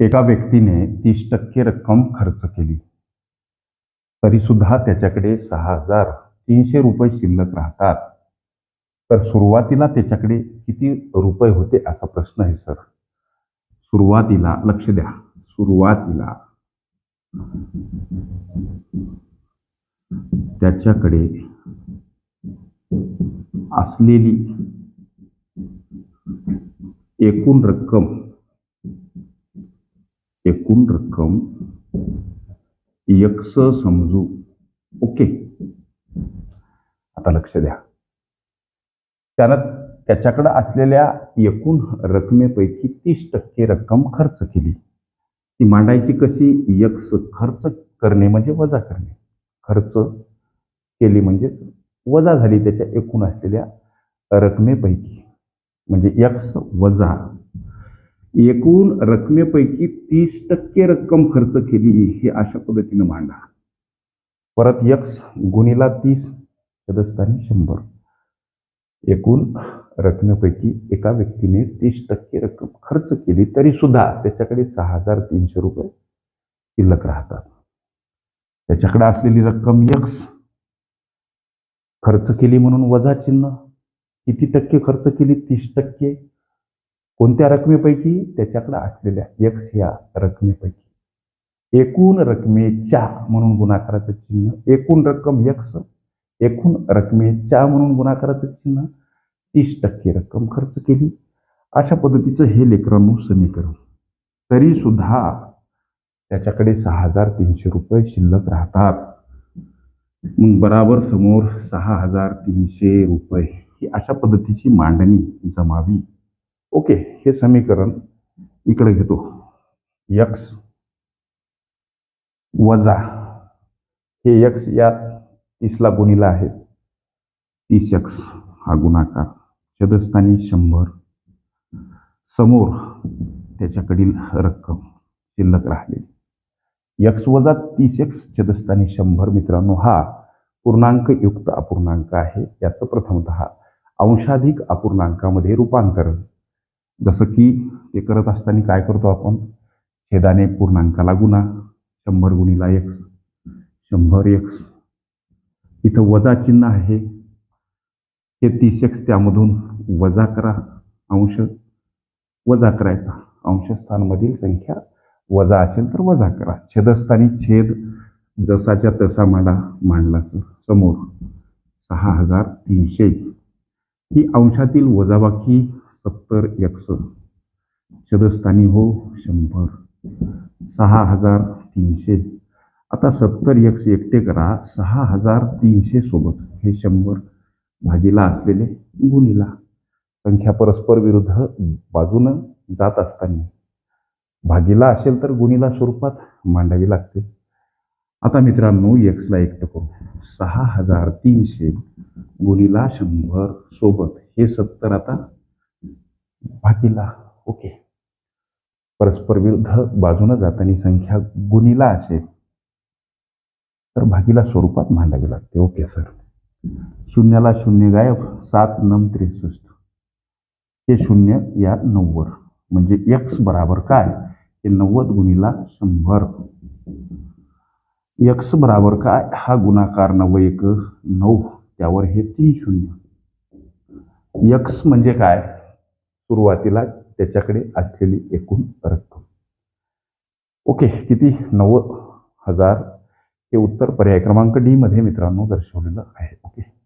एका व्यक्तीने तीस टक्के रक्कम खर्च केली. तरी सुद्धा त्याच्याकडे सहा हजार तीनशे रुपये शिल्लक राहतात. तर सुरुवातीला त्याच्याकडे किती रुपये होते असा प्रश्न आहे सर. सुरुवातीला लक्ष द्या. सुरुवातीला त्याच्याकडे असलेली एकूण रक्कम एकूण रक्कम यक्ष समजू. ओके. आता लक्ष द्या. त्यानं त्याच्याकडे असलेल्या एकूण रकमेपैकी तीस टक्के रक्कम खर्च केली. ती मांडायची कशी? यक्ष खर्च करणे म्हणजे वजा करणे. खर्च केली म्हणजेच वजा झाली त्याच्या एकूण असलेल्या रकमेपैकी. म्हणजे यक्ष वजा एकूण रकमेपैकी तीस टक्के रक्कम खर्च केली हे अशा पद्धतीनं मांडा परत यक्स गुणीला तीस सदस्याने शंभर. एकूण रकमेपैकी एका व्यक्तीने तीस टक्के रक्कम खर्च केली तरी सुद्धा त्याच्याकडे सहा हजार तीनशे रुपये शिल्लक राहतात. त्याच्याकडे असलेली रक्कम यक्स खर्च केली म्हणून वजा चिन्ह किती टक्के खर्च केली? तीस टक्के. कोणत्या रकमेपैकी? त्याच्याकडे असलेल्या एक्स ह्या रकमेपैकी. एकूण रकमेच्या म्हणून गुणाकाराचं चिन्ह एकूण रक्कम एक्स एकूण रकमेच्या म्हणून गुणाकाराचं चिन्ह तीस टक्के रक्कम खर्च केली. अशा पद्धतीचं हे लेकरांनो समीकरण. तरी सुद्धा त्याच्याकडे सहा हजार तीनशे रुपये शिल्लक राहतात. मग बराबर समोर सहा हजार तीनशे रुपये. ही अशा पद्धतीची मांडणी जमावी. ओके हे समीकरण इकडे घेतो. यक्स वजा हे यक्स या तीसला गुणीला आहे. तीस यक्स हा गुणाकार. छदस्थानी शंभर. समोर त्याच्याकडील रक्कम शिल्लक राहिलेली. यक्स वजा तीस एक्स छदस्थानी शंभर मित्रांनो हा पूर्णांक युक्त अपूर्णांक आहे. याचं प्रथमत अंशाधिक अपूर्णांकामध्ये रूपांतरण. जसं की ते करत असताना काय करतो आपण? छेदाने पूर्णांकाला गुणा शंभर गुणीला एक्स शंभर एक्स इथं वजा चिन्ह आहे. हे तीस एक्स त्यामधून वजा करा अंश. वजा करायचा. अंशस्थानमधील संख्या वजा असेल तर वजा करा. छेदस्थानी छेद जसाच्या तसा मांडा मांडला सर समोर. सहा हजार तीनशे ही अंशातील वजाबाकी सत्तर यक्स छदस्थानी हो शंभर. सहा हजार तीनशे. आता सत्तर यक्स एकटे करा. सहा हजार तीनशे सोबत. हे शंभर भाजीला असलेले गुणीला. संख्या परस्पर विरुद्ध बाजूनं जात असताना. भागीला असेल तर गुणीला स्वरूपात मांडावी लागते. आता मित्रांनो एक्सला एकटं करू. सहा हजार तीनशे गुणीला शंभर सोबत. हे सत्तर आता भागीला ओके. परस्पर विरुद्ध बाजूनं जाताना संख्या गुणीला असेल तर भागीला स्वरूपात मांडावी लागते. Okay sir. शून्याला शून्य गायब सात नम त्रेसष्ट. हे शून्य या नव्वद. म्हणजे यक्स बराबर काय? हे नव्वद गुणीला शंभर. यक्स बराबर काय? हा गुणाकार नव एक नऊ. त्यावर हे तीन शून्य. यक्स म्हणजे काय? सुरुवातीला त्याच्याकडे असलेली एकूण रक्कम. ओके किती? नव्वद हजार हे उत्तर पर्याय क्रमांक डी मध्ये मित्रांनो दर्शवलेलं आहे. ओके.